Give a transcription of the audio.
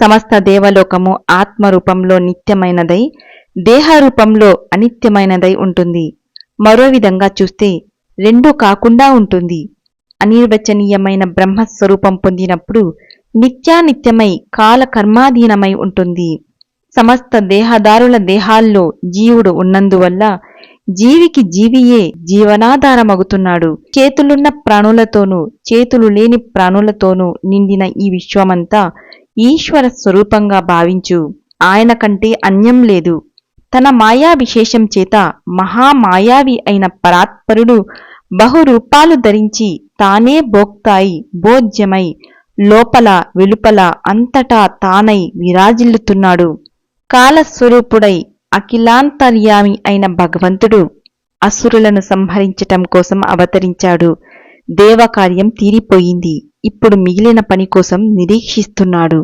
సమస్త దేవలోకము ఆత్మరూపంలో నిత్యమైనదై దేహరూపంలో అనిత్యమైనదై ఉంటుంది. మరో విధంగా చూస్తే రెండూ కాకుండా ఉంటుంది. అనిర్వచనీయమైన బ్రహ్మస్వరూపం పొందినప్పుడు నిత్యానిత్యమై కాల కర్మాధీనమై ఉంటుంది. సమస్త దేహదారుల దేహాల్లో జీవుడు ఉన్నందువల్ల జీవికి జీవియే జీవనాధారమగుతున్నాడు. చేతులున్న ప్రాణులతోనూ చేతులు లేని ప్రాణులతోనూ నిండిన ఈ విశ్వమంతా ఈశ్వర స్వరూపంగా భావించు. ఆయన కంటే అన్యం లేదు. తన మాయా విశేషం చేత మహామాయావి అయిన పరాత్పరుడు బహురూపాలు ధరించి తానే భోక్తాయి భోజ్యమై లోపల వెలుపల అంతటా తానై విరాజిల్లుతున్నాడు. కాలస్వరూపుడై అఖిలాంతర్యామి అయిన భగవంతుడు అసురులను సంహరించటం కోసం అవతరించాడు. దేవకార్యం తీరిపోయింది. ఇప్పుడు మిగిలిన పని కోసం నిరీక్షిస్తున్నాడు.